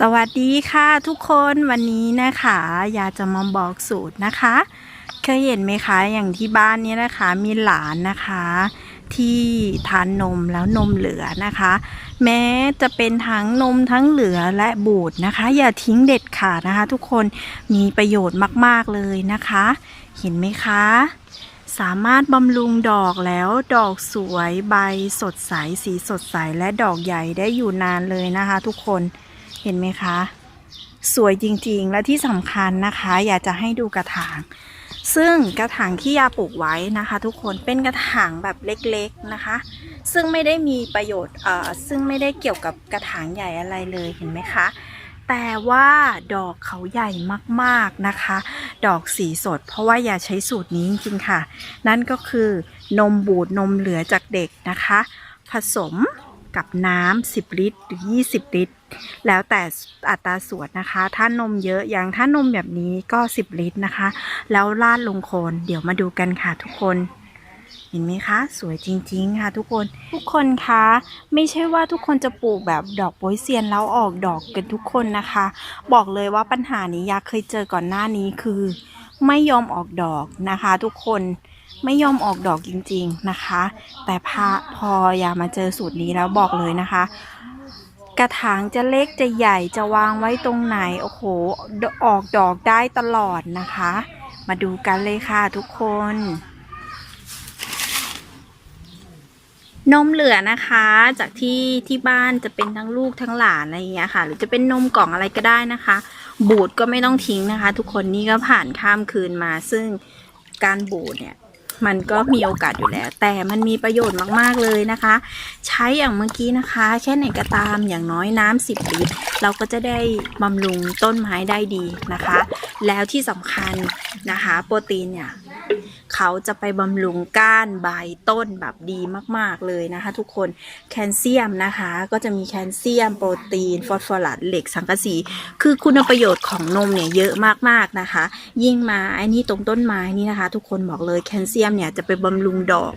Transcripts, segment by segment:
สวัสดีค่ะทุกคนวันนี้นะคะอยากจะมาบอกสูตรนะคะ เคยเห็นไหมคะอย่างที่บ้านนี้นะคะ มีหลานนะคะ ที่ทานนมแล้วนมเหลือนะคะ แม้จะเป็นทั้งนมทั้งเหลือและบูดนะคะ อย่าทิ้งเด็ดขาดนะคะ ทุกคนมีประโยชน์มาก ๆ เลยนะคะ เห็นไหมคะ สามารถบำรุงดอกแล้วดอกสวยใบสดใสสีสดใสและดอกใหญ่ได้อยู่นานเลยนะคะ ทุกคน เห็นไหมคะ สวยจริงๆ และที่สำคัญนะคะ อยากจะให้ดูกระถาง ซึ่งกระถางที่ยาปลูกไว้นะคะ ทุกคนเป็นกระถางแบบเล็กๆนะคะ ซึ่งไม่ได้มีประโยชน์เอ่อซึ่งไม่ได้เกี่ยวกับกระถางใหญ่อะไรเลยเห็นไหมคะแต่ว่าดอกเขาใหญ่มากๆนะคะ ดอกสีสด เพราะว่าอย่าใช้สูตรนี้จริงๆค่ะ นั่นก็คือนมบูดนมเหลือจากเด็กนะคะ ผสมกับน้ำ10 ลิตรหรือ 20 ลิตร แล้วแต่อัตราส่วนนะคะ ถ้านมเยอะอย่างถ้านมแบบนี้ก็ 10 ลิตรนะคะ แล้วราดลงโคนเดี๋ยวมาดูกันค่ะทุกคนเห็นไหมคะ สวยจริง ๆ ค่ะ ทุกคนทุกคนคะไม่ใช่ว่าทุกคนจะปลูกแบบดอกโปยเซียนแล้วออกดอกกันทุกคนนะคะ บอกเลยว่าปัญหานี้ยาเคยเจอก่อนหน้านี้คือ ไม่ยอมออกดอกนะคะ ทุกคนไม่ยอมออกดอกจริง ๆนะคะ แต่พาพอยามาเจอสูตรนี้แล้วบอกเลยนะคะ กระถางจะเล็กจะใหญ่จะวางไว้ตรงไหน โอ้โห ออกดอกได้ตลอดนะคะ มาดูกันเลยค่ะทุกคน นมเหลือนะคะ จากที่ที่บ้านจะเป็นทั้งลูกทั้งหลานอะไรอย่างเงี้ยค่ะ หรือจะเป็นนมกล่องอะไรก็ได้นะคะ บูดก็ไม่ต้องทิ้งนะคะ ทุกคนนี่ก็ผ่านข้ามคืนมาซึ่งการบูดเนี่ย มันก็มีโอกาสอยู่แล้ว แต่มันมีประโยชน์มากๆเลยนะคะ ใช้อย่างเมื่อกี้นะคะ แค่ไหนก็ตามอย่างน้อยน้ำสิบลิตร เราก็จะได้บำรุงต้นไม้ได้ดีนะคะ แล้วที่สำคัญนะคะ โปรตีนเนี่ย เขาจะไปบำรุงก้านใบต้นแบบดีมากๆเลยนะคะ ทุกคนแคลเซียมนะคะ ก็จะมีแคลเซียมโปรตีน ฟอสฟอรัสเหล็กสังกะสี คือคุณประโยชน์ของนมเนี่ยเยอะมากๆนะคะ ยิ่งมาไอ้นี่ตรงต้นไม้นี่นะคะ ทุกคนบอกเลยแคลเซียมเนี่ยจะไปบำรุงดอก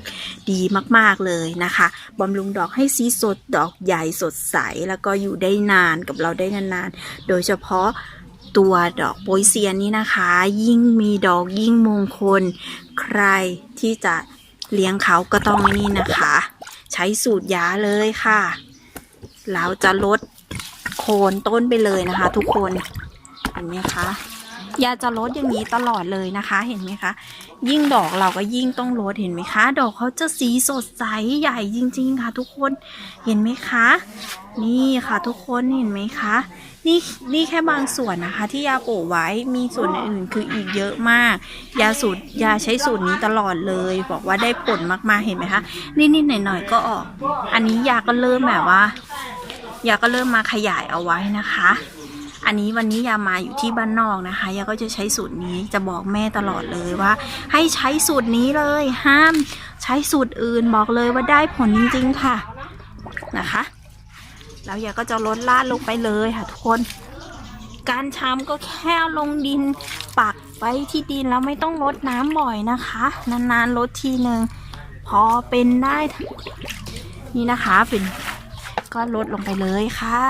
ดีมากๆเลยนะคะบำรุงดอกให้สีสดดอกใหญ่สดใส แล้วก็อยู่ได้นานกับเราได้นานๆ โดยเฉพาะ ตัวดอกโปยเซียนนี้นะคะ ยิ่งมีดอกยิ่งมงคล ใครที่จะเลี้ยงเขาก็ต้องนี่นะคะ ใช้สูตรยาเลยค่ะ เราจะลดโคนต้นไปเลยนะคะ ทุกคนเห็นไหมคะ ยาจะลดอย่างนี้ตลอดเลยนะคะเห็นไหมคะ ยิ่งดอกเราก็ยิ่งต้องลดเห็นไหมคะ ดอกเขาจะสีสดใสใหญ่จริง ๆ ค่ะ ทุกคนเห็นไหมคะ นี่ค่ะ ทุกคนเห็นไหมคะ นี่นี่แค่บางส่วนนะคะ ที่ยาโปลูกไว้มีส่วนอื่นๆคืออีกเยอะมาก ยาสูตรยาใช้สูตรนี้ตลอดเลย บอกว่าได้ผลมากๆเห็นไหมคะนิดๆหน่อยๆก็ออก อันนี้ยาก็เริ่มแบบว่า ยาก็เริ่มมาขยายเอาไว้นะคะ อันนี้วันนี้ยามาอยู่ที่บ้านนอกนะคะยาก็จะใช้สูตรนี้จะบอกแม่ตลอดเลยว่า ให้ใช้สูตรนี้เลยห้ามใช้สูตรอื่นบอกเลยว่าได้ผลจริงๆค่ะนะคะ แล้วยาก็จะลดลาดลงไปเลยค่ะทุกคน การชามก็แค่ลงดินปักไว้ที่ดินแล้วไม่ต้องลดน้ำบ่อยนะคะ นานๆลดทีหนึ่งพอเป็นได้ นี่นะคะเป็นก็ลดลงไปเลยค่ะ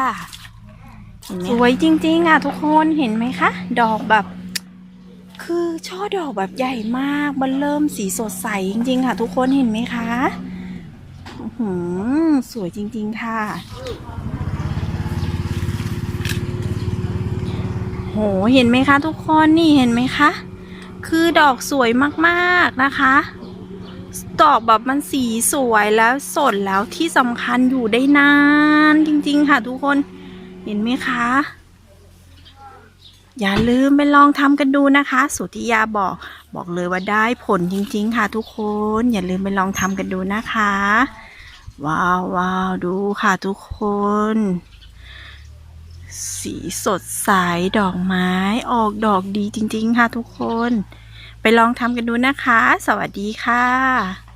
เห็นไหมสวยจริง ๆ อะทุกคนเห็นไหมคะ ดอกแบบ คือช่อดอกแบบใหญ่มากมันเริ่มสีสดใสจริง ๆ ค่ะ ทุกคนเห็นไหมคะหือสวยจริง ๆ ค่ะโหเห็นไหมคะ ทุกคนนี่เห็นไหมคะ คือดอกสวยมากๆนะคะดอกแบบมันสีสวยแล้วสดแล้วที่สำคัญอยู่ได้นานจริง ๆ ค่ะ ทุกคน เห็นไหมคะ อย่าลืมไปลองทำกันดูนะคะ สุธิยาบอกบอกเลยว่าได้ผลจริง ๆ ค่ะ ทุกคน อย่าลืมไปลองทำกันดูนะคะ ว้าวว้าวดูค่ะทุกคน สีสดใสดอกไม้ออกดอกดีจริง ๆ ค่ะ ทุกคน ไปลองทำกันดูนะคะ สวัสดีค่ะ